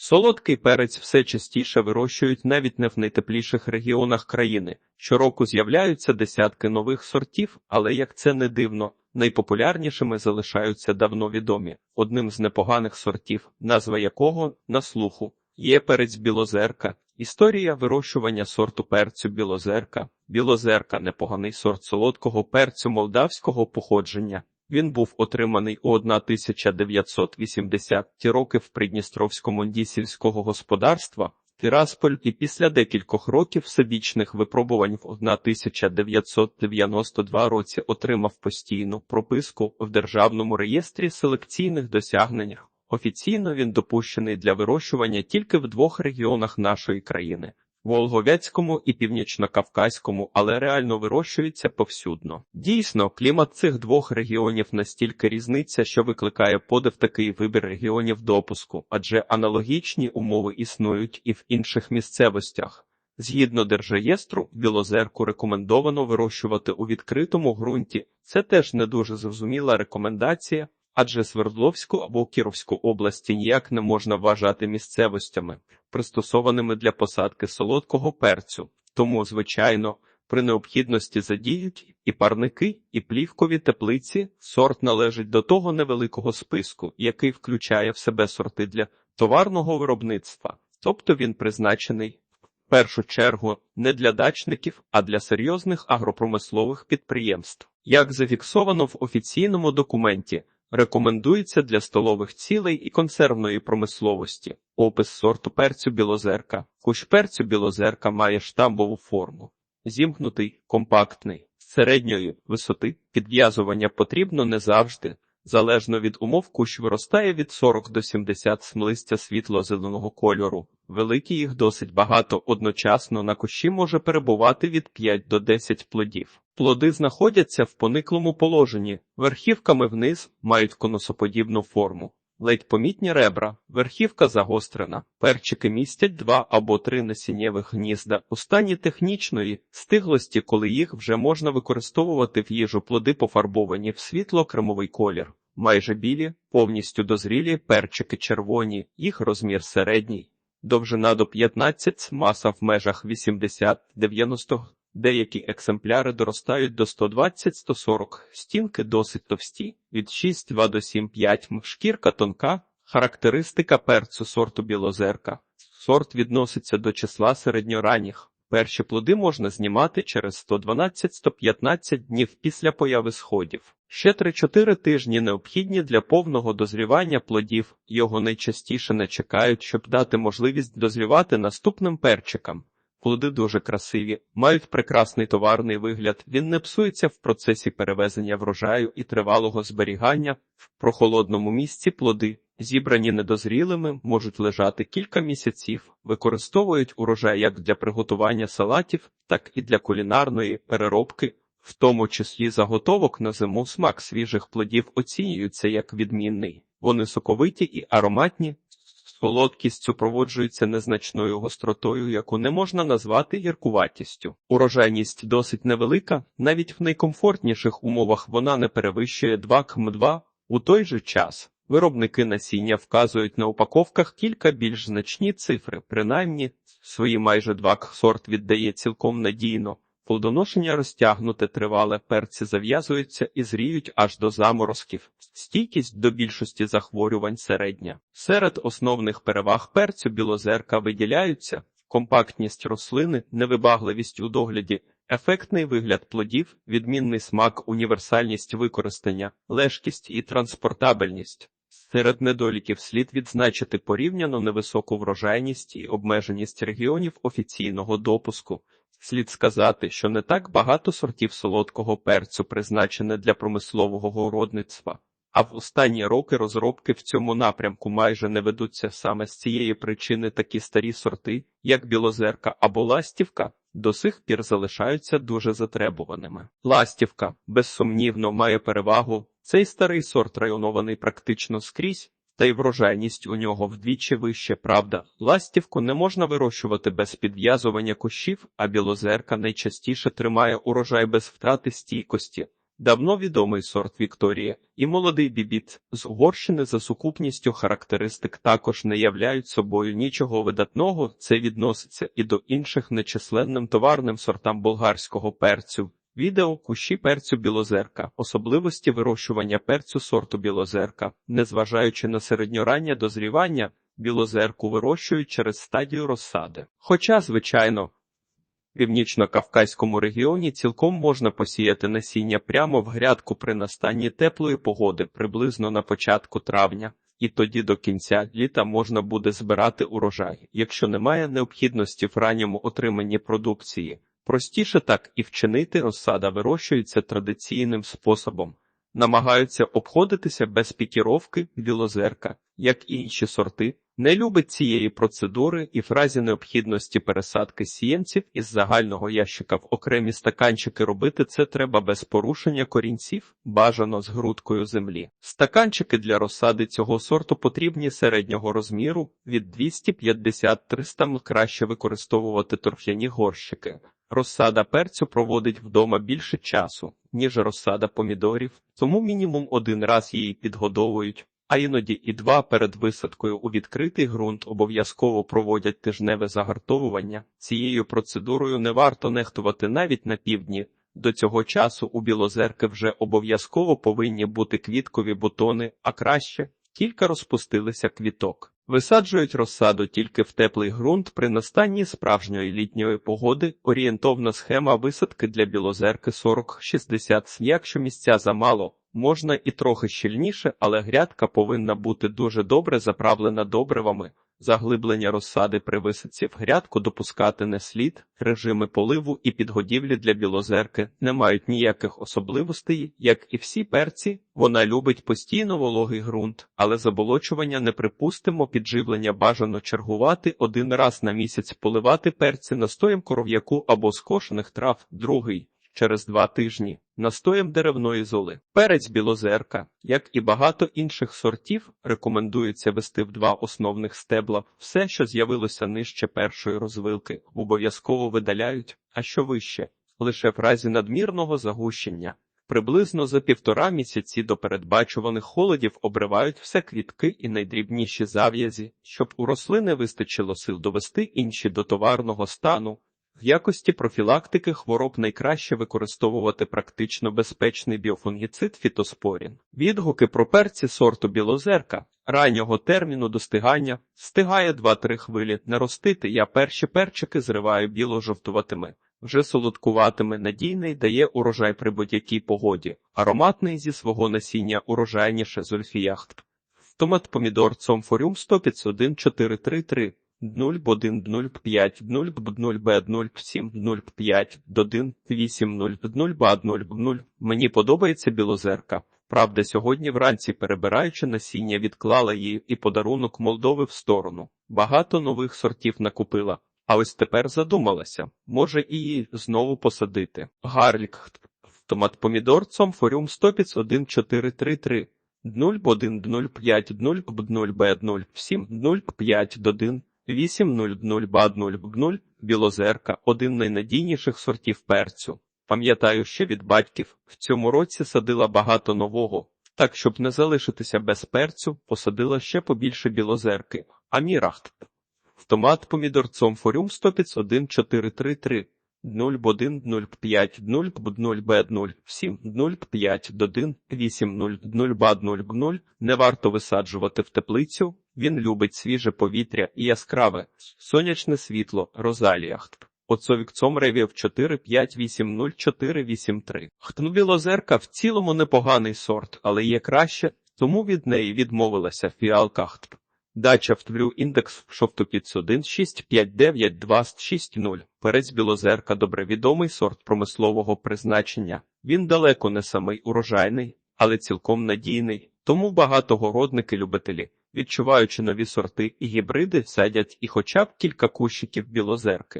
Солодкий перець все частіше вирощують навіть не в найтепліших регіонах країни. Щороку з'являються десятки нових сортів, але як це не дивно, найпопулярнішими залишаються давно відомі. Одним з непоганих сортів, назва якого на слуху, є перець білозерка. Історія вирощування сорту перцю білозерка. Білозерка непоганий сорт солодкого перцю молдавського походження. Він був отриманий у 1980-ті роки в Придністровському ді сільського господарства Тирасполь і після декількох років всебічних випробувань в 1992 році отримав постійну прописку в Державному реєстрі селекційних досягнень. Офіційно він допущений для вирощування тільки в двох регіонах нашої країни Волговецькому і Північно-Кавказькому, але реально вирощується повсюдно. Дійсно, клімат цих двох регіонів настільки різниця, що викликає подив такий вибір регіонів допуску, адже аналогічні умови існують і в інших місцевостях. Згідно держреєстру, білозерку рекомендовано вирощувати у відкритому ґрунті. Це теж не дуже зрозуміла рекомендація, адже Свердловську або Кіровську області ніяк не можна вважати місцевостями, пристосованими для посадки солодкого перцю. Тому, звичайно, при необхідності задіють і парники, і плівкові теплиці. Сорт належить до того невеликого списку, який включає в себе сорти для товарного виробництва, тобто він призначений в першу чергу не для дачників, а для серйозних агропромислових підприємств. Як зафіксовано в офіційному документі, рекомендується для столових цілей і консервної промисловості. Опис сорту перцю білозерка. Кущ перцю білозерка має штамбову форму. Зімкнутий, компактний, середньої висоти. Підв'язування потрібно не завжди. Залежно від умов, кущ виростає від 40 до 70 смлистя світло-зеленого кольору. Великі їх досить багато, одночасно на кущі може перебувати від 5 до 10 плодів. Плоди знаходяться в пониклому положенні, верхівками вниз мають конусоподібну форму. Ледь помітні ребра, верхівка загострена, перчики містять два або три насіннєвих гнізда у стані технічної стиглості, коли їх вже можна використовувати в їжу плоди пофарбовані в світло-кремовий колір. Майже білі, повністю дозрілі, перчики червоні, їх розмір середній, довжина до 15, маса в межах 80-90 Деякі екземпляри доростають до 120-140, стінки досить товсті, від 6,2 до 7,5 м, шкірка тонка, характеристика перцю сорту білозерка. Сорт відноситься до числа середньоранніх. Перші плоди можна знімати через 112-115 днів після появи сходів. Ще 3-4 тижні необхідні для повного дозрівання плодів, його найчастіше не чекають, щоб дати можливість дозрівати наступним перчикам. Плоди дуже красиві, мають прекрасний товарний вигляд. Він не псується в процесі перевезення врожаю і тривалого зберігання. В прохолодному місці плоди, зібрані недозрілими, можуть лежати кілька місяців, використовують урожай як для приготування салатів, так і для кулінарної переробки, в тому числі заготовок на зиму смак свіжих плодів оцінюється як відмінний. Вони соковиті і ароматні, Солодкість супроводжується незначною гостротою, яку не можна назвати гіркуватістю. Урожайність досить невелика, навіть в найкомфортніших умовах вона не перевищує 2 км2. У той же час виробники насіння вказують на упаковках кілька більш значні цифри, принаймні свої майже 2 сорт віддає цілком надійно. Плодоношення розтягнуте тривале, перці зав'язуються і зріють аж до заморозків. Стійкість до більшості захворювань середня. Серед основних переваг перцю білозерка виділяються компактність рослини, невибагливість у догляді, ефектний вигляд плодів, відмінний смак, універсальність використання, лежкість і транспортабельність. Серед недоліків слід відзначити порівняно невисоку врожайність і обмеженість регіонів офіційного допуску. Слід сказати, що не так багато сортів солодкого перцю призначене для промислового городництва, а в останні роки розробки в цьому напрямку майже не ведуться саме з цієї причини такі старі сорти, як білозерка або ластівка, до сих пір залишаються дуже затребуваними. Ластівка, безсумнівно, має перевагу. Цей старий сорт районований практично скрізь, та й врожайність у нього вдвічі вище, правда. Ластівку не можна вирощувати без підв'язування кущів, а білозерка найчастіше тримає урожай без втрати стійкості. Давно відомий сорт Вікторія і молодий бібіт з Угорщини за сукупністю характеристик також не являють собою нічого видатного. Це відноситься і до інших нечисленним товарним сортам болгарського перцю. Відео кущі перцю білозерка, особливості вирощування перцю сорту білозерка, незважаючи на середньораннє дозрівання, білозерку вирощують через стадію розсади. Хоча, звичайно, в північно-кавказькому регіоні цілком можна посіяти насіння прямо в грядку при настанні теплої погоди приблизно на початку травня, і тоді до кінця літа можна буде збирати урожай, якщо немає необхідності в ранньому отриманні продукції. Простіше так і вчинити розсада вирощується традиційним способом. Намагаються обходитися без пікіровки білозерка, як і інші сорти, не любить цієї процедури і в разі необхідності пересадки сіянців із загального ящика в окремі стаканчики робити це треба без порушення корінців, бажано з грудкою землі. Стаканчики для розсади цього сорту потрібні середнього розміру від 250-300 м краще використовувати торф'яні горщики. Розсада перцю проводить вдома більше часу, ніж розсада помідорів, тому мінімум один раз її підгодовують, а іноді і два перед висадкою у відкритий ґрунт обов'язково проводять тижневе загартовування. Цією процедурою не варто нехтувати навіть на півдні. До цього часу у білозерки вже обов'язково повинні бути квіткові бутони, а краще кілька розпустилися квіток. Висаджують розсаду тільки в теплий ґрунт при настанні справжньої літньої погоди. Орієнтовна схема висадки для білозерки 40-60. Якщо місця замало, можна і трохи щільніше, але грядка повинна бути дуже добре заправлена добривами. Заглиблення розсади при висадці в грядку допускати не слід, режими поливу і підгодівлі для білозерки не мають ніяких особливостей, як і всі перці, вона любить постійно вологий ґрунт, але заболочування не припустимо, підживлення бажано чергувати один раз на місяць поливати перці настоєм коров'яку або скошених трав, другий через два тижні настоєм деревної золи. Перець білозерка, як і багато інших сортів, рекомендується вести в два основних стебла. Все, що з'явилося нижче першої розвилки, обов'язково видаляють, а що вище, лише в разі надмірного загущення. Приблизно за півтора місяці до передбачуваних холодів обривають все квітки і найдрібніші зав'язі, щоб у рослини вистачило сил довести інші до товарного стану. В якості профілактики хвороб найкраще використовувати практично безпечний біофунгіцид фітоспорін. Відгуки про перці сорту білозерка раннього терміну достигання стигає 2-3 хвилі. Не ростити я перші перчики зриваю біло-жовтуватими. Вже солодкуватиме надійний дає урожай при будь-якій погоді, ароматний зі свого насіння урожайніше зульфіяхт. Томат помідор цомфоріум 151 433 0,1,05, 0,0Б, 07, 0,5, 1, 8, 0, 0, Б, 0, 0. Мені подобається білозерка. Правда, сьогодні вранці, перебираючи насіння, відклала її і подарунок Молдови в сторону. Багато нових сортів накупила. А ось тепер задумалася, може і її знову посадити. Гарлік. Томат помідор цомфоріум 151 433 0,1, 0,5, 0, Б, 0, 7, 0,5, 1, 8.00 бад білозерка один найнадійніших сортів перцю. Пам'ятаю ще від батьків, в цьому році садила багато нового, так щоб не залишитися без перцю, посадила ще побільше білозерки, а мірахт. В томат помідорцом форюм 151 433 01 05 0 0 Б 0 7 0 5 1 8 0 0 бад 0 0 не варто висаджувати в теплицю. Він любить свіже повітря і яскраве, сонячне світло, розаліях. Оцовікцом ревів 4580483. Хтну білозерка в цілому непоганий сорт, але є краще, тому від неї відмовилася фіалка Хтп. Дача втвлю індекс шовтопіц 1 659 Перець білозерка добре відомий сорт промислового призначення. Він далеко не самий урожайний, але цілком надійний, тому багатогородники-любителі відчуваючи нові сорти і гібриди, садять і хоча б кілька кущиків білозерки.